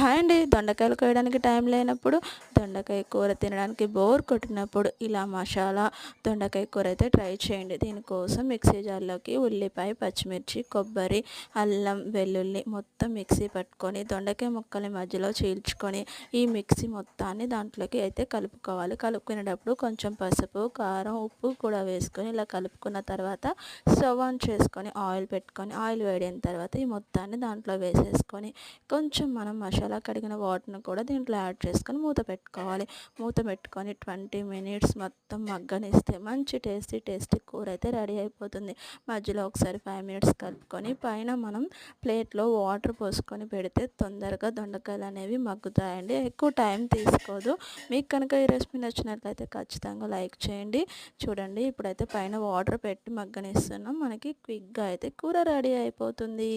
Hi అండి దొండకాయలు కోయడానికి టైం లేనప్పుడు దొండకాయ కూర తినడానికి బోర్ కొట్టినప్పుడు ఇలా మసాలా దొండకాయ కూర అయితే ట్రై చేయండి. దీనికోసం మిక్సీ జార్లోకి ఉల్లిపాయ పచ్చిమిర్చి కొబ్బరి అల్లం వెల్లుల్లి మొత్తం మిక్సీ పట్టుకొని దొండకాయ ముక్కల మధ్యలో చీల్చుకొని ఈ మిక్సీ మొత్తాన్ని దాంట్లోకి అయితే కలుపుకోవాలి. కలుపుకునేటప్పుడు కొంచెం పసుపు కారం ఉప్పు కూడా వేసుకొని ఇలా కలుపుకున్న తర్వాత స్టవ్ ఆన్ చేసుకొని ఆయిల్ పెట్టుకొని ఆయిల్ వేడిన తర్వాత ఈ మొత్తాన్ని దాంట్లో వేసేసుకొని కొంచెం మనం మసాలా అలా కడిగిన వాటర్ని కూడా దీంట్లో యాడ్ చేసుకొని మూత పెట్టుకోవాలి. మూత పెట్టుకొని ట్వంటీ మినిట్స్ మొత్తం మగ్గనిస్తే మంచి టేస్టీ టేస్టీ కూర అయితే రెడీ అయిపోతుంది. మధ్యలో ఒకసారి ఫైవ్ మినిట్స్ కలుపుకొని పైన మనం ప్లేట్లో వాటర్ పోసుకొని పెడితే తొందరగా దొండకాయలు అనేవి మగ్గుతాయండి. ఎక్కువ టైం తీసుకోదు. మీకు కనుక ఈ రెసిపీ నచ్చినట్లయితే ఖచ్చితంగా లైక్ చేయండి. చూడండి ఇప్పుడైతే పైన వాటర్ పెట్టి మగ్గనిస్తున్నాం. మనకి క్విక్గా అయితే కూర రెడీ అయిపోతుంది.